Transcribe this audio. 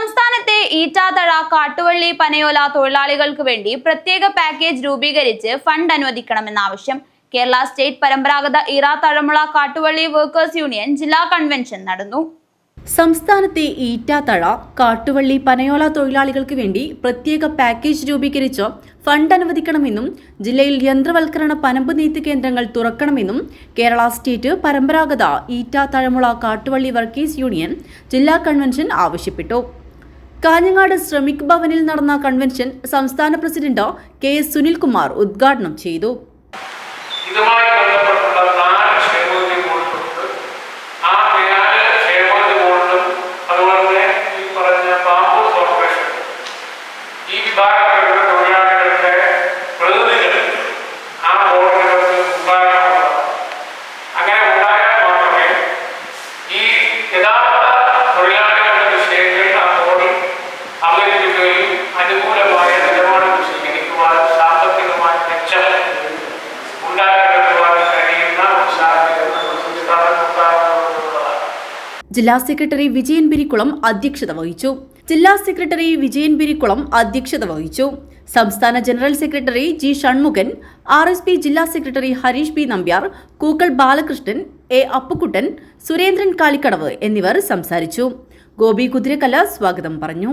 സംസ്ഥാനത്തെ ഈറ്റാതഴ കാട്ടുവള്ളി പനയോല തൊഴിലാളികൾക്ക് വേണ്ടി പ്രത്യേക പാക്കേജ് രൂപീകരിച്ച് ഫണ്ട് അനുവദിക്കണമെന്ന ആവശ്യം കേരള സ്റ്റേറ്റ് പരമ്പരാഗത ഇറ തഴമുള കാട്ടുവള്ളി വർക്കേഴ്സ് യൂണിയൻ ജില്ലാ കൺവെൻഷൻ നടന്നു. സംസ്ഥാനത്തെ ഈറ്റാത്തഴ കാട്ടുവള്ളി പനയോല തൊഴിലാളികൾക്ക് വേണ്ടി പ്രത്യേക പാക്കേജ് രൂപീകരിച്ച് ഫണ്ട് അനുവദിക്കണമെന്നും ജില്ലയിൽ യന്ത്രവൽക്കരണ പനമ്പ് നെയ്ത്ത് കേന്ദ്രങ്ങൾ തുറക്കണമെന്നും കേരള സ്റ്റേറ്റ് പരമ്പരാഗത ഈറ്റാത്തഴമുള തഴമുള കാട്ടുവള്ളി വർക്കേഴ്സ് യൂണിയൻ ജില്ലാ കൺവെൻഷൻ ആവശ്യപ്പെട്ടു. കാഞ്ഞങ്ങാട് ശ്രമിക് ഭവനിൽ നടന്ന കൺവെൻഷൻ സംസ്ഥാന പ്രസിഡന്റ് കെ എസ് സുനിൽകുമാർ ഉദ്ഘാടനം ചെയ്തു. ഈ ബന്ധപ്പെട്ടുള്ള അനുകൂലമായ നിലപാടുകൾ സ്വീകരിക്കുവാൻ സാമ്പത്തികമായ മെച്ചം ഉണ്ടാക്കിയെടുക്കുവാനും കഴിയുന്ന ജില്ലാ സെക്രട്ടറി വിജയൻ ബിരിക്കുളം അധ്യക്ഷത വഹിച്ചു. ജില്ലാ സെക്രട്ടറി വിജയൻ ബിരിക്കുളം അധ്യക്ഷത വഹിച്ചു. സംസ്ഥാന general secretary G Shanmukhan R S P ജില്ലാ secretary Harish B Nambiar Kookkal Balakrishnan A Appukuttan Surendran Kalikkadavu എന്നിവർ സംസാരിച്ചു. ഗോപി കുതിരക്കല സ്വാഗതം പറഞ്ഞു.